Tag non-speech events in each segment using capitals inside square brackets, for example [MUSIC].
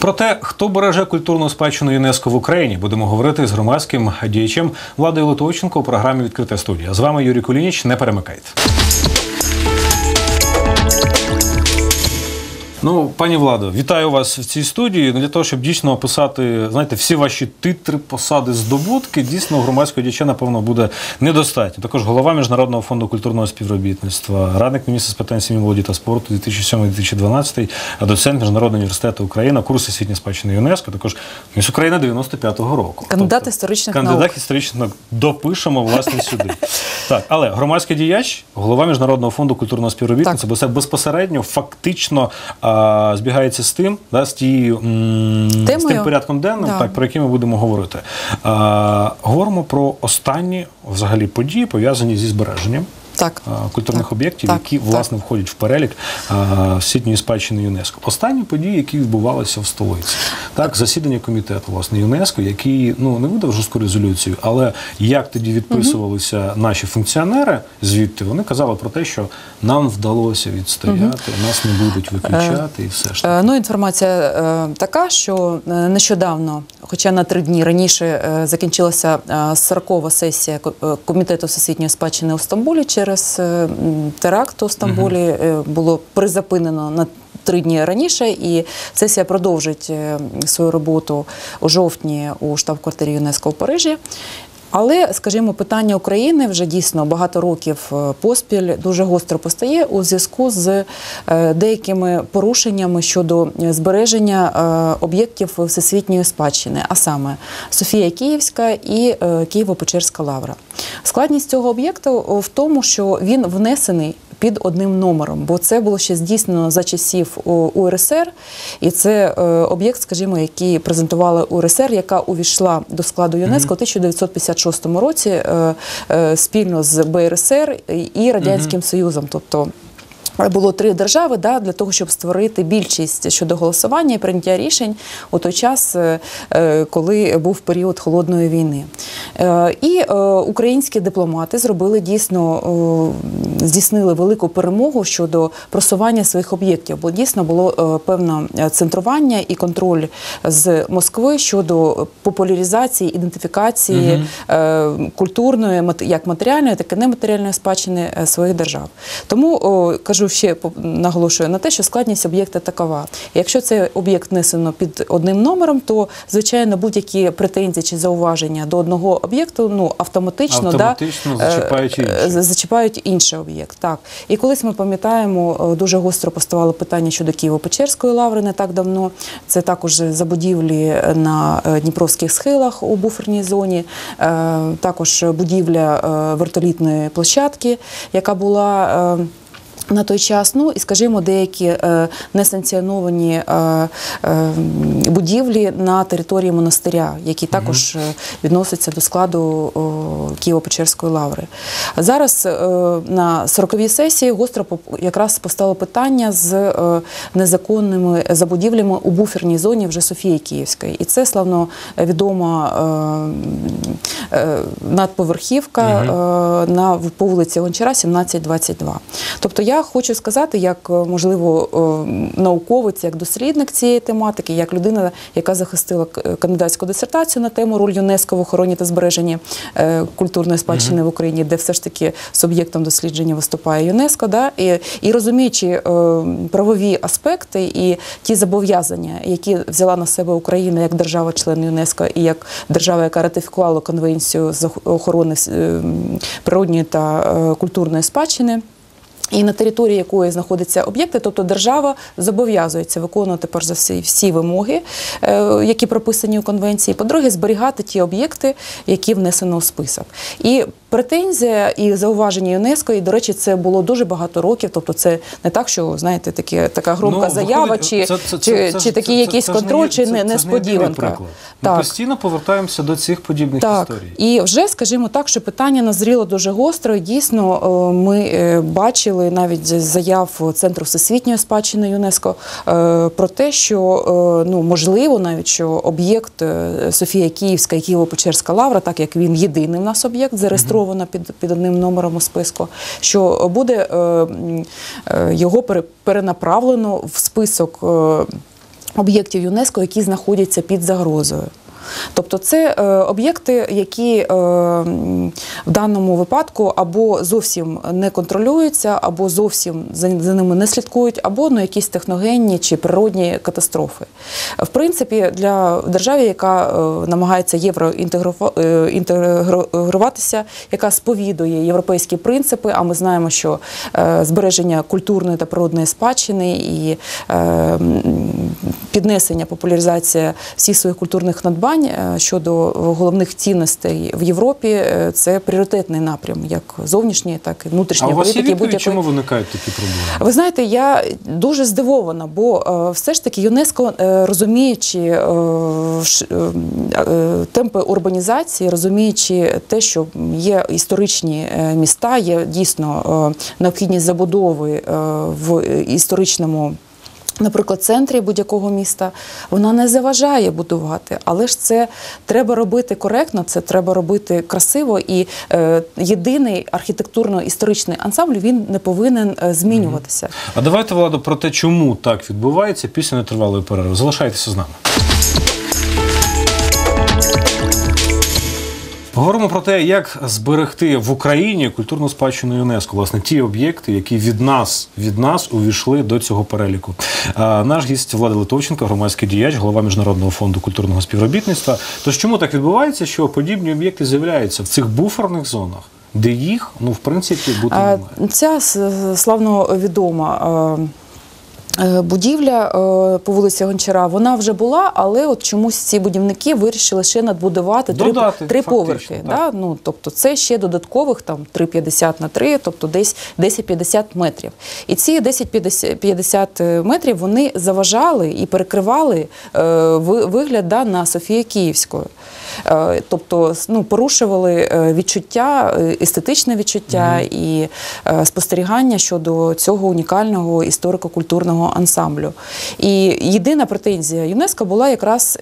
Про те, хто береже культурну спадщину ЮНЕСКО в Україні, будемо говорити з громадським діячем Владою Литовченко у програмі Відкрита студія. З вами Юрій Кулініч. Не перемикайте. Ну, пані Владо, вітаю вас в цій студії. Ну, Для того, щоб дійсно описати, знаєте, всі ваші титри, посади, здобутки, дійсно громадського діяча, напевно, буде недостатньо. Також голова Міжнародного фонду культурного співробітництва, радник міністра з питань сім'ї, молоді та спорту 2007-2012, доцент Міжнародного університету України, курс освітньої спадщини ЮНЕСКО, також міс України 95-го року. Кандидат історичних кандидат наук. історичних наук. Допишемо, власне, сюди. [LAUGHS] Так, але громадський діяч, голова Міжнародного фонду культурного співробітництва, бо це безпосередньо фактично а, збігається з тим, да, з тією м, з тим порядком денним, Да. так, про який ми будемо говорити. А, говоримо про останні взагалі події, пов'язані зі збереженням. Так. Культурних Так. об'єктів, Так. які Так. власне входять в перелік всесвітньої спадщини ЮНЕСКо. Останні події, які відбувалися в столиці, так засідання комітету власне ЮНЕСКо, який ну не видав жорстку резолюцію, але як тоді відписувалися наші функціонери звідти, вони казали про те, що нам вдалося відстояти, нас не будуть виключати, і все ж Е, таки. Ну, інформація е, така, що е, нещодавно, хоча на три дні раніше е, закінчилася е, 40-ва сесія ко- е, комітету всесвітньої спадщини у Стамбулі через м, теракт у Стамбулі е, було призупинено на. Три дні раніше, і сесія продовжить е, свою роботу у жовтні у штаб-квартирі ЮНЕСКО в Парижі. Але, скажімо, питання України вже дійсно багато років е, поспіль дуже гостро постає у зв'язку з е, деякими порушеннями щодо е, збереження об'єктів всесвітньої спадщини, а саме Софія Київська і Києво-Печерська лавра. Складність цього об'єкту в тому, що він внесений під одним номером, бо це було ще здійснено за часів УРСР, і це е, об'єкт, скажімо, який презентувала УРСР, яка увійшла до складу ЮНЕСКО у 1956 році е, е, спільно з БРСР і Радянським Союзом. Тобто було три держави да, для того, щоб створити більшість щодо голосування і прийняття рішень у той час, е, е, коли був період холодної війни. Е, І е, українські дипломати зробили дійсно е, здійснили велику перемогу щодо просування своїх об'єктів, бо дійсно було е, певне центрування і контроль з Москви щодо популяризації, ідентифікації е, культурної, як матеріальної, так і нематеріальної спадщини е, своїх держав. Тому о, кажу ще наголошую на те, що складність об'єкта такова. Якщо цей об'єкт внесено під одним номером, то звичайно будь-які претензії чи зауваження до одного об'єкту ну автоматично, Автоматично да, е, зачіпають е, з- зачіпають інший об'єкт. Так і колись ми пам'ятаємо, е, дуже гостро поставало питання щодо Києво-Печерської лаври не так давно. Це також забудівлі на е, Дніпровських схилах у буферній зоні, е, також будівля е, вертолітної площадки, яка була. Е, на той час, ну і скажімо, деякі е, несанкціоновані е, е, будівлі на території монастиря, які також е, відносяться до складу Києво-Печерської лаври. Зараз е, на 40-й сесії гостро якраз постало питання з е, незаконними забудівлями у буферній зоні вже Софії Київської. І це славно відома е, е, надповерхівка е, на по вулиці Гончара 1722. Тобто я хочу сказати, як е, можливо е, науковець, як дослідник цієї тематики, як людина, яка захистила кандидатську дисертацію на тему роль ЮНЕСКО в охороні та збереженні е, культурної спадщини в Україні, де все ж таки суб'єктом дослідження виступає ЮНЕСКО, да? і, і розуміючи е, правові аспекти і ті зобов'язання, які взяла на себе Україна як держава-член ЮНЕСКО і як держава, яка ратифікувала конвенцію з охорони е, природньої та е, культурної спадщини. І на території якої знаходяться об'єкти, тобто держава зобов'язується виконувати перш за все всі вимоги, е, які прописані у конвенції. По-друге, зберігати ті об'єкти, які внесено у список. І претензія і зауваження ЮНЕСКО, і до речі, це було дуже багато років. Тобто, це не так, що знаєте, таке така громка Ну, заява, виходить, чи, це- це- чи, це- чи такий це- якийсь це контроль, чи це- не, несподіванка. приклад. Ми постійно повертаємося до цих подібних Так, історій. і вже скажімо так, що питання назріло дуже гостро. І дійсно, е, ми е, бачили навіть заяв Центру всесвітньої спадщини ЮНЕСКО е, про те, що ну можливо, навіть що об'єкт Софія Київська і Києво-Печерська лавра, так як він єдиний в нас об'єкт, зареєстровано під, під одним номером у списку, що буде е, е, його перенаправлено в список. е, об'єктів ЮНЕСКО, які знаходяться під загрозою. Тобто це е, об'єкти, які е, в даному випадку або зовсім не контролюються, або зовсім за, за ними не слідкують, або ну, якісь техногенні чи природні катастрофи. В принципі, для держави, яка е, намагається євроінтегруватися, яка сповідує європейські принципи, а ми знаємо, що е, збереження культурної та природної спадщини і е, піднесення, популяризація всіх своїх культурних надбань е, щодо головних цінностей в Європі е, це пріоритетний напрям, як зовнішньої, так і внутрішньої політики. відповідь, будь-якої. чому виникають такі проблеми? Ви знаєте, я дуже здивована, бо е, все ж таки ЮНЕСКо, розуміючи темпи урбанізації, розуміючи те, що є історичні міста, є дійсно необхідність забудови в історичному. Наприклад, центрі будь-якого міста вона не заважає будувати, але ж це треба робити коректно, це треба робити красиво. І е, єдиний архітектурно-історичний ансамбль він не повинен е, змінюватися. А давайте, владу про те, чому так відбувається після нетривалої перерви. Залишайтеся з нами. Говоримо про те, як зберегти в Україні культурну спадщину ЮНЕСКО, власне, ті об'єкти, які від нас від нас увійшли до цього переліку. А, наш гість Влада Литовченко, громадський діяч, голова міжнародного фонду культурного співробітництва. Тож чому так відбувається, що подібні об'єкти з'являються в цих буферних зонах, де їх, ну в принципі, бути немає? Ця славно відома. Е, е, Будівля е, по вулиці Гончара вона вже була, але от чомусь ці будівники вирішили ще надбудувати три, Додати, три поверхи. так. Да? Ну, тобто це ще додаткових там 3,50 на 3, тобто десь 10-50 метрів. І ці 10-50 метрів вони заважали і перекривали е, вигляд да, на Софію Київською. Е, Тобто ну, порушували е, відчуття, е, естетичне відчуття і е, спостерігання щодо цього унікального історико-культурного ансамблю. І єдина претензія ЮНЕСКО була якраз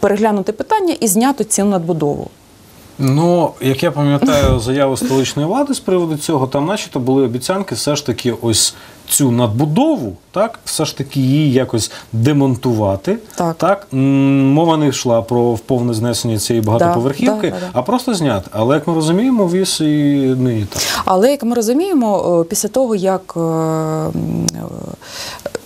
переглянути питання і зняти цю надбудову. Ну, як я пам'ятаю заяву столичної влади з приводу цього, там начебто були обіцянки все ж таки ось цю надбудову, так, все ж таки її якось демонтувати. Так. М, Мова не йшла про повне знесення цієї багатоповерхівки, да, да, да. а просто зняти. Але як ми розуміємо, віз і нині так. Але як ми розуміємо, е, після того як е, е,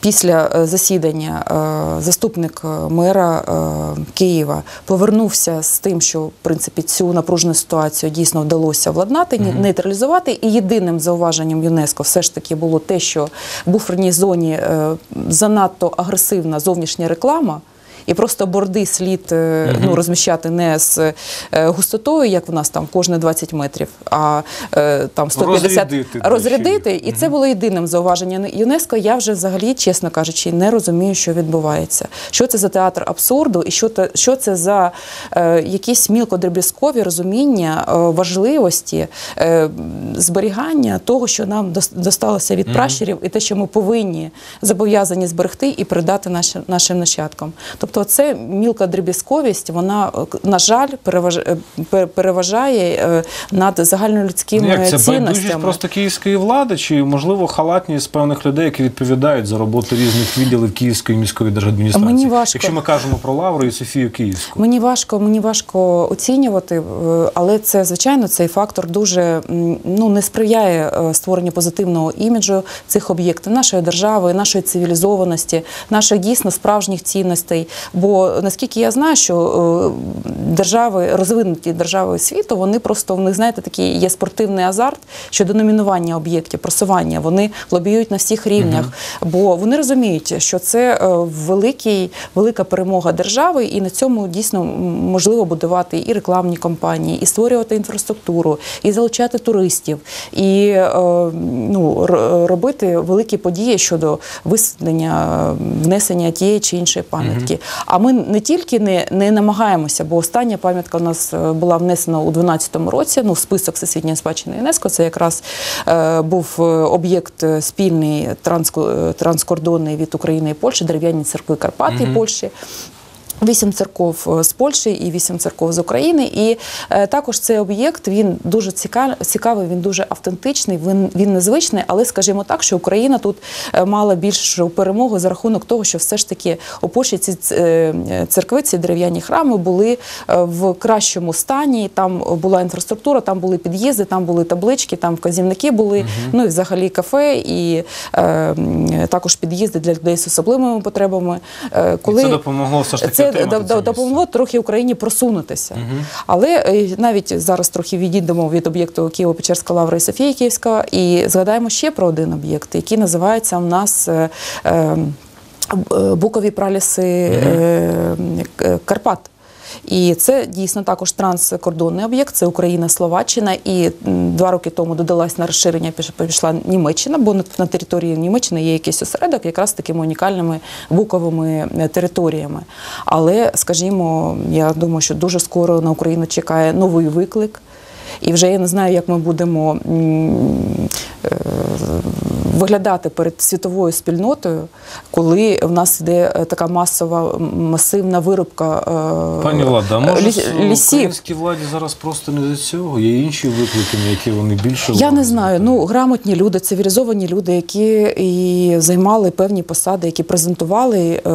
після е, засідання е, заступник е, мера Києва повернувся з тим, що в принципі цю напружену ситуацію дійсно вдалося владнати, ні- нейтралізувати. І єдиним зауваженням ЮНЕСКО все ж таки було те, що в буферній зоні занадто агресивна зовнішня реклама. І просто борди слід е, ну, розміщати не з е, густотою, як в нас там кожне 20 метрів, а е, там 150 Розрядити, розрядити. І це було єдиним зауваженням ЮНЕСКО. Я вже взагалі, чесно кажучи, не розумію, що відбувається. Що це за театр абсурду, і що те, що це за е, якісь мілкодріб'язкові розуміння е, важливості е, зберігання того, що нам досталося від пращурів, і те, що ми повинні зобов'язані зберегти і передати нашим нашим нащадкам. Тобто, це мілка дріб'язковість, вона е, на жаль е, переважає е, над загальнолюдськими Ну, як це цінностями. просто київської влади, чи можливо халатність певних людей, які відповідають за роботу різних відділів Київської міської держадміністрації? Мені важко. Якщо ми кажемо про Лавру і Софію Київську. Мені важко, мені важко оцінювати, але це звичайно цей фактор дуже ну не сприяє створенню позитивного іміджу цих об'єктів нашої держави, нашої цивілізованості, наших дійсно справжніх цінностей. Бо наскільки я знаю, що е, держави, розвинуті держави світу, вони просто в них знаєте такий є спортивний азарт щодо номінування об'єктів, просування. Вони лобіюють на всіх рівнях, бо вони розуміють, що це е, великий, велика перемога держави, і на цьому дійсно можливо будувати і рекламні кампанії, і створювати інфраструктуру, і залучати туристів, і е, ну, робити великі події щодо висвітлення, внесення тієї чи іншої пам'ятки. А ми не тільки не, не намагаємося, бо остання пам'ятка у нас е, була внесена у 2012 році. Ну, в список всесвітньої спадщини ЮНЕСКО. Це якраз е, був е, об'єкт е, спільний транскордонний від України і Польщі, дерев'яні церкви Карпат і Польщі. Вісім церков е, з Польщі і вісім церков з України. І е, також цей об'єкт він дуже ціка- цікавий, він дуже автентичний, він, він незвичний, але скажімо так, що Україна тут е, мала більшу перемогу за рахунок того, що все ж таки у Польщі ці е, церкви, ці дерев'яні храми були в кращому стані. Там була інфраструктура, там були під'їзди, там були таблички, там вказівники були. Ну і взагалі кафе, і е, також під'їзди для людей з особливими потребами. Е, І це допомогло все ж таки це це допомогло трохи Україні просунутися. Але е, навіть зараз трохи відійдемо від об'єкту Києво-Печерська лавра і Софія Київська і згадаємо ще про один об'єкт, який називається у нас. е, е, Букові праліси е, Карпат. І це дійсно також транскордонний об'єкт. Це Україна, Словаччина. І два роки тому додалась на розширення піш- пішла Німеччина, бо на, території Німеччини є якийсь осередок, якраз такими унікальними буковими е, територіями. Але, скажімо, я думаю, що дуже скоро на Україну чекає новий виклик. І вже я не знаю, як ми будемо е, виглядати перед світовою спільнотою, коли в нас йде е, така масова масивна вирубка е, Пані Влада, а може лісів. українській владі зараз просто не до цього? Є інші виклики, на які вони більше Я не знаю. Ну грамотні люди, цивілізовані люди, які і займали певні посади, які презентували е,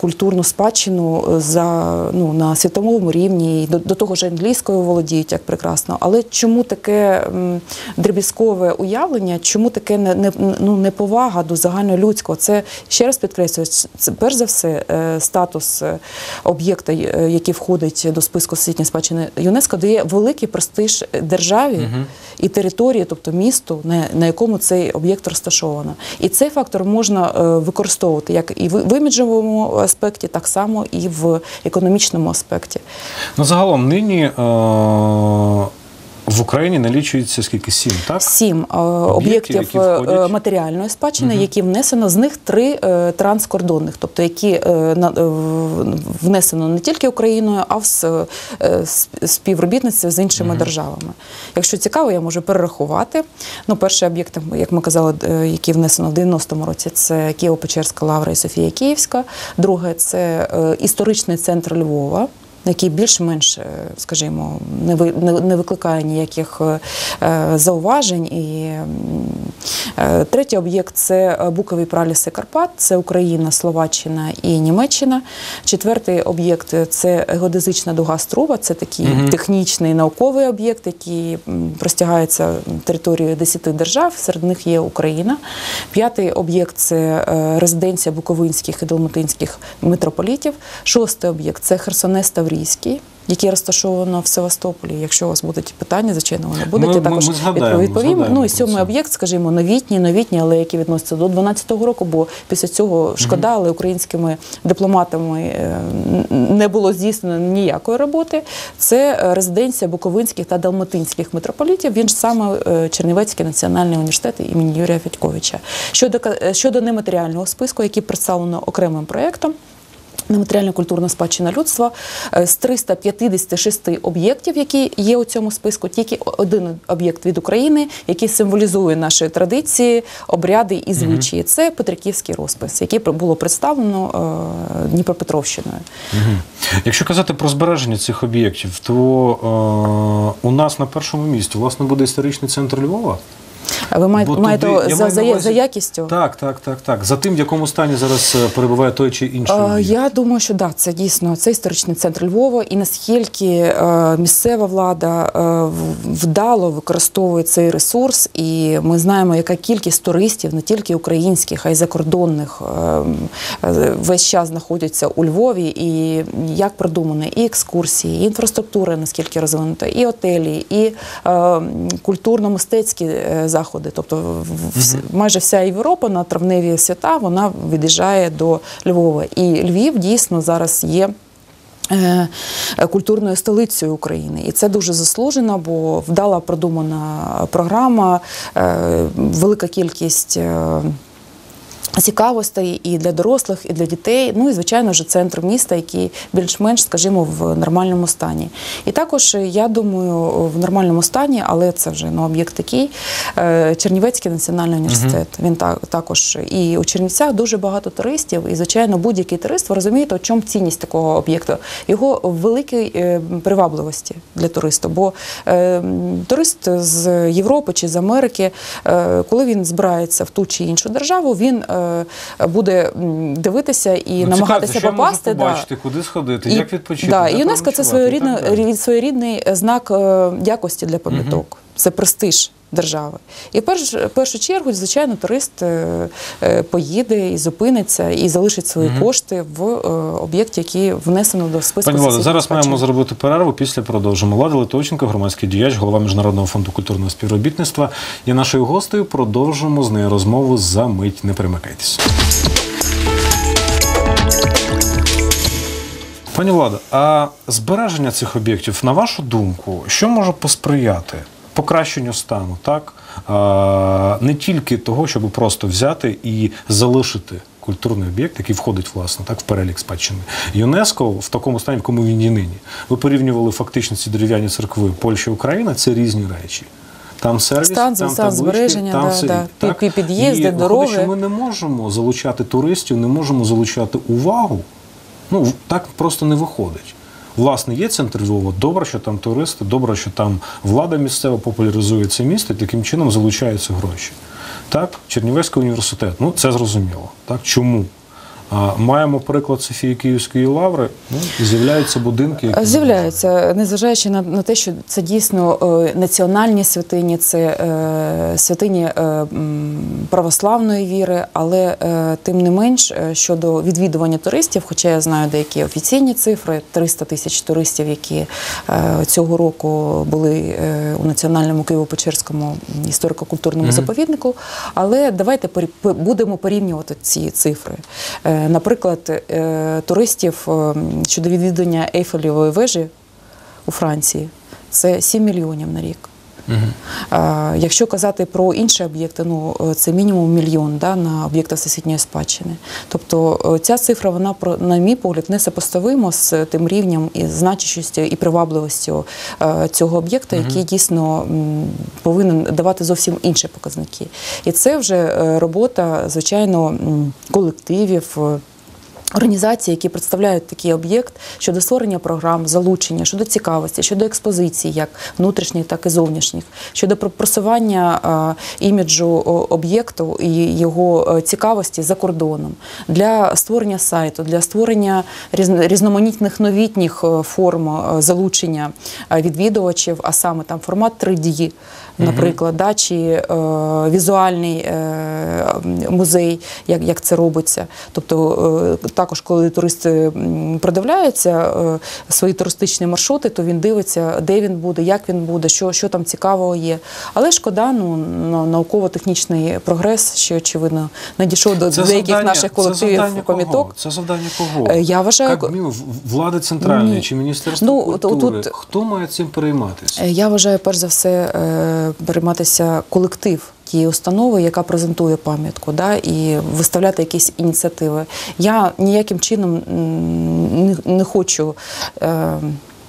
культурну спадщину за ну на світовому рівні, і до, до того ж англійською володіють як прекрасно. Але чому таке дріб'язкове уявлення? Чому таке не, не ну неповага до загальнолюдського? Це ще раз підкреслюю, це перш за все е, статус е, об'єкта, е, який входить до списку всесвітньої спадщини ЮНЕСКО, дає великий престиж державі і території, тобто місту, на, на якому цей об'єкт розташовано. І цей фактор можна використовувати як і в, в іміджовому аспекті, так само і в економічному аспекті. Ну, загалом нині е- в Україні налічується скільки? Сім, так? Сім е, Об'єктів, які е, матеріальної спадщини, які внесено, з них три е, транскордонних, тобто які внесено не тільки Україною, а в співробітництві з іншими державами. Якщо цікаво, я можу перерахувати. Ну, перший об'єкт, як ми казали, який внесено в 90-му році, це Києво-Печерська лавра і Софія Київська. Друге це історичний центр Львова. Який більш-менш, е, скажімо, не ви- не- не викликає ніяких е, е, зауважень. І третій об'єкт це е, Букові праліси Карпат, це Україна, Словаччина і Німеччина. Четвертий об'єкт це геодезична дуга Струва, це такий технічний науковий об'єкт, який простягається територією 10 держав, серед них є Україна. П'ятий об'єкт це е, резиденція буковинських і далматинських митрополітів. Шостий об'єкт це Херсонес Таврійський. Який розташовано в Севастополі. Якщо у вас будуть питання, звичайно, вони будуть. Ми- я також ми згадаємо, відповім. згадаємо Ну і сьомий об'єкт, скажімо, новітній, новітній, але який відноситься до 12-го року, бо після цього шкода, але українськими дипломатами е, не було здійснено ніякої роботи. Це е, резиденція буковинських та далматинських митрополітів. Він ж саме е, Чернівецький національний університет імені Юрія Федьковича. Щодо щодо нематеріального списку, який представлено окремим проєктом. Нематеріальна культурна спадщина людства Е, з 356 об'єктів, які є у цьому списку, тільки один об'єкт від України, який символізує наші традиції, обряди і звичаї. Це Петриківський розпис, який було представлено е, Дніпропетровщиною. Мгм. Якщо казати про збереження цих об'єктів, то е, у нас на першому місці власне буде історичний центр Львова. А Ви маєте, Бо маєте туди- за, за, увазі- за якістю? Так, так, так, так. За тим, в якому стані зараз е, перебуває той чи інший. Е. Я думаю, що да, це дійсно це історичний центр Львова, і наскільки е, місцева влада е, вдало використовує цей ресурс, і ми знаємо, яка кількість туристів, не тільки українських, а й закордонних, е, е, весь час знаходяться у Львові, і як продумані і екскурсії, і інфраструктура, наскільки розвинута, і отелі, і культурно-мистецькі е, заходи. Тобто, в- в- майже вся Європа на травневі свята вона від'їжджає до Львова. І Львів дійсно зараз є. е, Культурною столицею України, і це дуже заслужено, бо вдала продумана програма, е, велика кількість е, Цікавостей і для дорослих, і для дітей. Ну і звичайно ж центр міста, який більш-менш, скажімо, в нормальному стані. І також я думаю, в нормальному стані, але це вже ну, об'єкт такий. е, Чернівецький національний університет. Він так також і у Чернівцях дуже багато туристів. І звичайно, будь-який турист, ви розумієте, у чому цінність такого об'єкту? Його великій е, привабливості для туриста. Бо е, турист з Європи чи з Америки, е, коли він збирається в ту чи іншу державу, він е, буде дивитися і Ну, намагатися цікаво, попасти. я можу да. побачити, куди сходити, І- як відпочити. Да, і ЮНЕСКО це своєрідний, рі- своєрідний знак е, якості для пам'яток. Це престиж держави. І в перш, першу чергу, звичайно, турист е, е, поїде і зупиниться, і залишить свої кошти в е, об'єкті, який внесено до списку. Пані всесвітньої зараз спадщини. маємо зробити перерву. Після продовжимо. Влада Литовченко, громадський діяч, голова Міжнародного фонду культурного співробітництва. Є нашою гостею. Продовжимо з нею розмову за мить. Не перемикайтеся. Пані Влада, а збереження цих об'єктів, на вашу думку, що може посприяти покращенню стану, так? Не тільки того, щоб просто взяти і залишити культурний об'єкт, який входить власне так в перелік спадщини ЮНЕСКО в такому стані, в якому він і нині. Ви порівнювали фактично ці дерев'яні церкви Польща Україна. Це різні речі. Там сервіс, Стан, там стан таблички, збереження, там да, все да. так? Під'їзди, І виходить, дороги. що ми не можемо залучати туристів, не можемо залучати увагу. Ну, так просто не виходить. Власне, є центр Львова. Добре, що там туристи, добре, що там влада місцева популяризує це місто і таким чином залучаються гроші. Так, Чернівецький університет, ну це зрозуміло. Так, чому? Маємо приклад Софії Київської лаври, ну, з'являються будинки, які З'являються, незважаючи на, на те, що це дійсно е, національні святині, це е, святині е, православної віри, але тим не менш щодо відвідування туристів, хоча я знаю деякі офіційні цифри, 300 тисяч туристів, які цього року були у національному Києво-Печерському історико-культурному заповіднику. Але давайте будемо порівнювати ці цифри. Е, Наприклад, е, туристів е, щодо відвідування Ейфелевої вежі у Франції це 7 мільйонів на рік. А, Якщо казати про інші об'єкти, ну е, це мінімум мільйон да, на об'єкти всесвітньої спадщини. Тобто е, ця цифра, вона на мій погляд не сопоставима з тим рівнем і значущістю і привабливістю е, цього об'єкта, який дійсно повинен давати зовсім інші показники. І це вже е, робота, звичайно, колективів. Організації, які представляють такий об'єкт щодо створення програм, залучення, щодо цікавості, щодо експозицій, як внутрішніх, так і зовнішніх, щодо про- просування іміджу об'єкту і його е, цікавості за кордоном, для створення сайту, для створення різноманітних новітніх е, форм е, залучення відвідувачів, а саме там формат 3D, наприклад, да, чи е, візуальний е, музей, як, як це робиться. Тобто е, також, коли турист м, продивляється е, свої туристичні маршрути, то він дивиться, де він буде, як він буде, що, що там цікавого є. Але шкода, ну, на- науково-технічний прогрес ще, очевидно, не дійшов до деяких наших колективів це завдання пам'яток. Кого? Це завдання кого? Е, я вважаю, Кабміну, влади центральної Ні. чи Міністерства Ну, культури? отут- Хто має цим перейматися? Е, Я вважаю, перш за все, е, перейматися колектив тієї установи, яка презентує пам'ятку, да, і виставляти якісь ініціативи. Я ніяким чином не, не хочу е,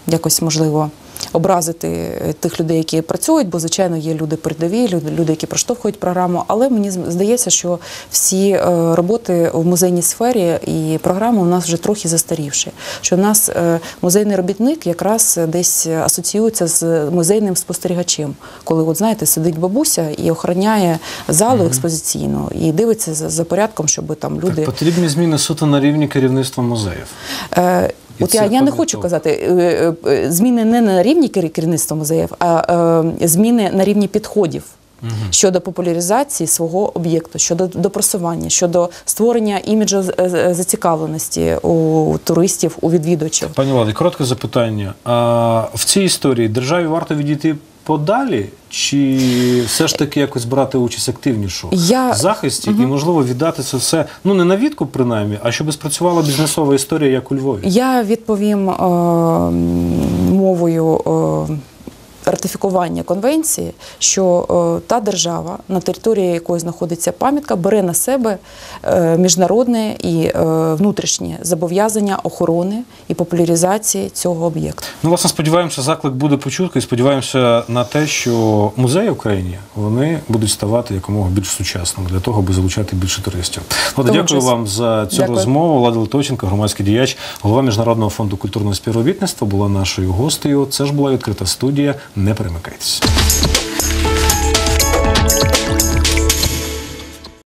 якось можливо. Образити е, тих людей, які працюють, бо звичайно є люди передові, люди, які проштовхують програму. Але мені здається, що всі е, роботи в музейній сфері і програми у нас вже трохи застарівші. Що в нас е, музейний робітник якраз десь асоціюється з музейним спостерігачем, коли, от знаєте, сидить бабуся і охороняє залу експозиційну і дивиться за, за порядком, щоб там люди. Так, потрібні зміни суто на рівні керівництва музеїв. І От я, я не хочу казати е, е, е, зміни не на рівні керівництва музеїв, а зміни на рівні підходів. Щодо популяризації свого об'єкту, щодо допросування, щодо створення іміджу зацікавленості у туристів, у відвідувачів. Пані Влади, коротке запитання. А в цій історії державі варто відійти подалі, чи все ж таки якось брати участь активнішу Я- в захисті і, можливо, віддати це все ну не на відкуп, принаймні, а щоб спрацювала бізнесова історія, як у Львові? Я відповім е, мовою е, ратифікування конвенції, що е, та держава, на території якої знаходиться пам'ятка, бере на себе е, міжнародне і е, внутрішнє зобов'язання охорони і популяризації цього об'єкту. Ну, власне, сподіваємося, заклик буде почутий. Сподіваємося на те, що музеї в Україні вони будуть ставати якомога більш сучасними для того, аби залучати більше туристів. Влада, дякую вам за цю Дякую. розмову. Влада Литовченко, громадський діяч, голова міжнародного фонду культурного співробітництва, була нашою гостею. Це ж була відкрита студія. Не перемикайтеся.